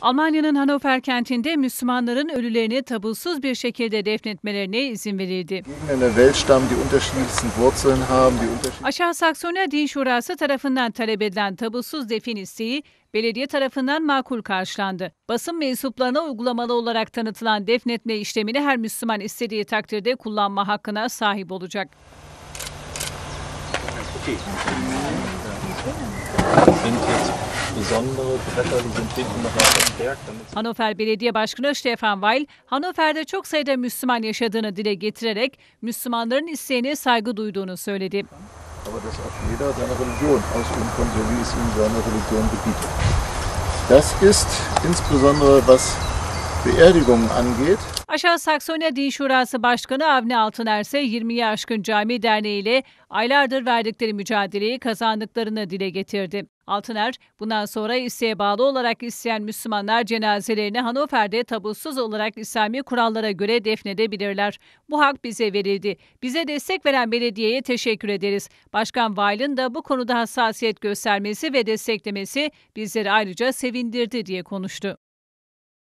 Almanya'nın Hannover kentinde Müslümanların ölülerini tabusuz bir şekilde defnetmelerine izin verildi. Aşağı Saksonya Din Şurası tarafından talep edilen tabusuz defin isteği belediye tarafından makul karşılandı. Basın mensuplarına uygulamalı olarak tanıtılan defnetme işlemini her Müslüman istediği takdirde kullanma hakkına sahip olacak. Hannover Belediye Başkanı Stefan Weil, Hannover'de çok sayıda Müslüman yaşadığını dile getirerek Müslümanların isteğine saygı duyduğunu söyledi. aber dass auch jeder seine Religion ausüben kann, so wie es ihm seine Religion gebietet. Das ist insbesondere was Beerdigungen angeht, Aşağı Saksonya Din Şurası Başkanı Avni Altıner ise 20'yi aşkın cami derneği ile aylardır verdikleri mücadeleyi kazandıklarını dile getirdi. Altıner, bundan sonra isteğe bağlı olarak isteyen Müslümanlar cenazelerini Hannover'de tabusuz olarak İslami kurallara göre defnedebilirler. Bu hak bize verildi. Bize destek veren belediyeye teşekkür ederiz. Başkan Vail'in de bu konuda hassasiyet göstermesi ve desteklemesi bizleri ayrıca sevindirdi diye konuştu.